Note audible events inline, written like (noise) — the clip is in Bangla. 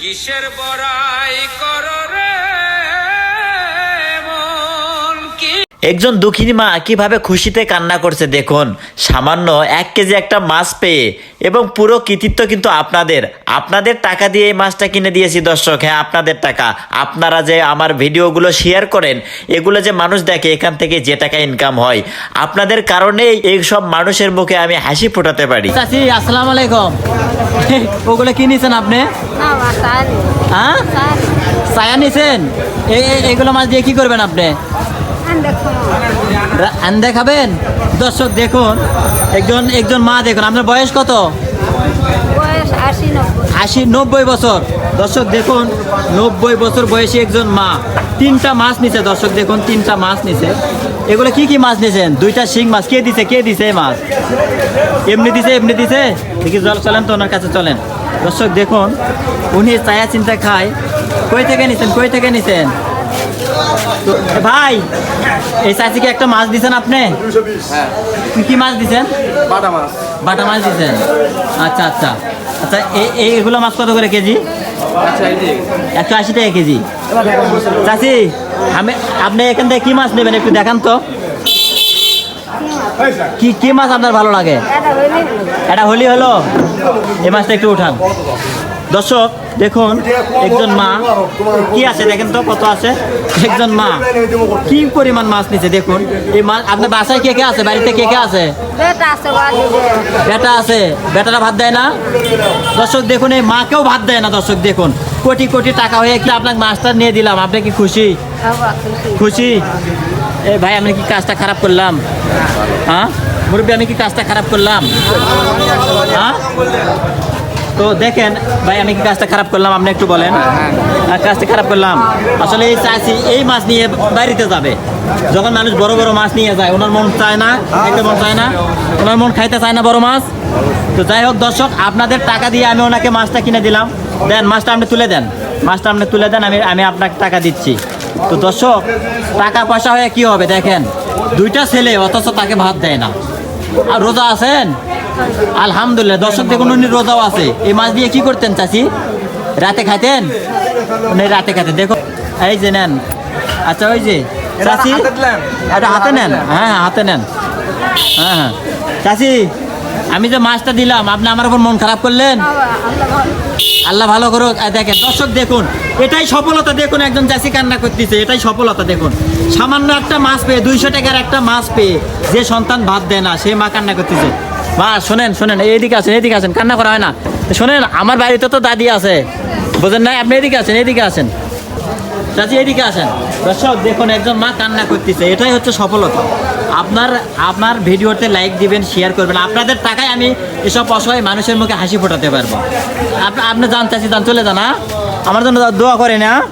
কিসের বড়াই কর রে? একজন দুঃখিনী মা কীভাবে খুশিতে কান্না করছে দেখুন। সামান্য এক কেজি একটা মাছ পেয়ে এবং পুরো কৃতিত্ব কিন্তু আপনাদের। আপনাদের টাকা দিয়ে এই মাছটা কিনে দিয়েছি দর্শক হ্যাঁ আপনাদের টাকা। আপনারা যে আমার ভিডিওগুলো শেয়ার করেন এগুলো যে মানুষ দেখে এখান থেকে যে টাকা ইনকাম হয়। আপনাদের কারণেই এই সব মানুষের মুখে আমি হাসি ফোটাতে পারি। চাচি আসসালামু আলাইকুম। (laughs) ওগুলো কি নিছেন আপনি? হ্যাঁ? ছায়া নিছেন? এই- মাছ দিয়ে কি করবেন আপনি? আন্দা খাবেন দর্শক দেখুন একজন একজন মা দেখুন আপনার বয়স কত? আশি নব্বই। বছর। দর্শক দেখুন নব্বই বছর বয়সী একজন মা। তিনটা মাছ নিছে দর্শক দেখুন তিনটা মাছ নিছে। এগুলো কি কি মাছ নিছেন? দুইটা শিং মাছ। কে দিছে কে দিছে মাছ? এমনি দিছে এমনি দিছে? দেখি জল চলেন তো ওনার কাছে চলেন। দর্শক দেখুন উনি চায়া চিন্তা খায়। কই থেকে নিছেন কই থেকে নিছেন? ভাই এই চাচিকে একটা মাছ দিছেন আপনি? কি কি মাছ দিছেন? বাটা মাছ। বাটা মাছ দিছেন। আচ্ছা আচ্ছা। আচ্ছা এই এইগুলো মাছ কত করে কেজি? আচ্ছা এই যে একশো আশি টাকা কেজি। চাচি আমি আপনি এখান থেকে কি মাছ নেবেন একটু দেখান তো। কি কি মাছ আপনার ভালো লাগে? এটা হলি। হলো? এই মাছটা একটু উঠান। দর্শক দেখুন একজন মা। কি আছে দেখেন তো কত আছে? একজন মা। কি পরিমাণ মাছ নিছে দেখুন। এই মাছ আপনার বাসায় কে কে আছে? বাড়িতে কে কে আছে? বেটা আছে বেটারা ভাত দেয় না? দর্শক দেখুন এই মাকেও ভাত দেয় না দর্শক দেখুন। কোটি কোটি টাকা হয়ে কি আপনাকে মাছটা নিয়ে দিলাম। আপনি কি খুশি? খুশি। খুশি? এ ভাই আমি কি কাজটা খারাপ করলাম? হ্যাঁ? মুরব্বী আমি কি কাজটা খারাপ করলাম? হ্যাঁ? তো দেখেন ভাই আমি কি কাজটা খারাপ করলাম? আপনি একটু বলেন। আর কাজটা খারাপ করলাম। আসলে এই চাষি এই মাছ নিয়ে বাড়িতে যাবে। যখন মানুষ বড় বড় মাছ নিয়ে যায় ওনার মন চায় না খাইতে মন চায় না ওনার মন খাইতে চায় না বড় মাছ। তো যাই হোক দর্শক আপনাদের টাকা দিয়ে আমি ওনাকে মাছটা কিনে দিলাম। দেন মাছটা আপনি তুলে দেন। মাছটা আপনি তুলে দেন আমি আমি আপনাকে টাকা দিচ্ছি। তো দর্শক টাকা পয়সা হয়ে কি হবে দেখেন? দুইটা ছেলে অথচ তাকে ভাত দেয় না। আর রোজা আছেন? আলহামদুলিল্লাহ দর্শক দেখুন উনি রোজাও আছে। এই মাছ দিয়ে কি করতেন চাচি? রাতে খাইতেন? উনি রাতে খাইতেন। দেখো এই যে নেন। আচ্ছা ওই যে চাচি? এটা হাতে নেন? হ্যাঁ হ্যাঁ হাতে নেন। হ্যাঁ হ্যাঁ। চাচি আমি যে মাছটা দিলাম আপনি আমার উপর মন খারাপ করলেন? আল্লাহ ভালো করুক। দেখেন দর্শক দেখুন এটাই সফলতা দেখুন একজন চাষি কান্না করতেছে এটাই সফলতা দেখুন। সামান্য একটা মাছ পেয়ে দুইশো টাকার একটা মাছ পেয়ে যে সন্তান ভাত দেয় না সে মা কান্না করতেছে। মা, শোনেন শোনেন, এইদিকে আছেন এদিকে আছেন কান্না করা হয় না। শোনেন, আমার বাড়িতে তো দাদি আছে। বোঝেন না আপনি এদিকে আছেন এদিকে আছেন চাচি এদিকে আসেন। দর্শক, দেখুন, একজন মা কান্না করতেছে। এটাই হচ্ছে সফলতা। আপনার আপনার ভিডিওতে লাইক দিবেন শেয়ার করবেন। আপনাদের টাকায় আমি এসব অসহায় মানুষের মুখে হাসি ফোটাতে পারব। আপনি আপনি জান চাচি, যান, চলে যান হ্যাঁ? আমার জন্য দোয়া করেন হ্যাঁ?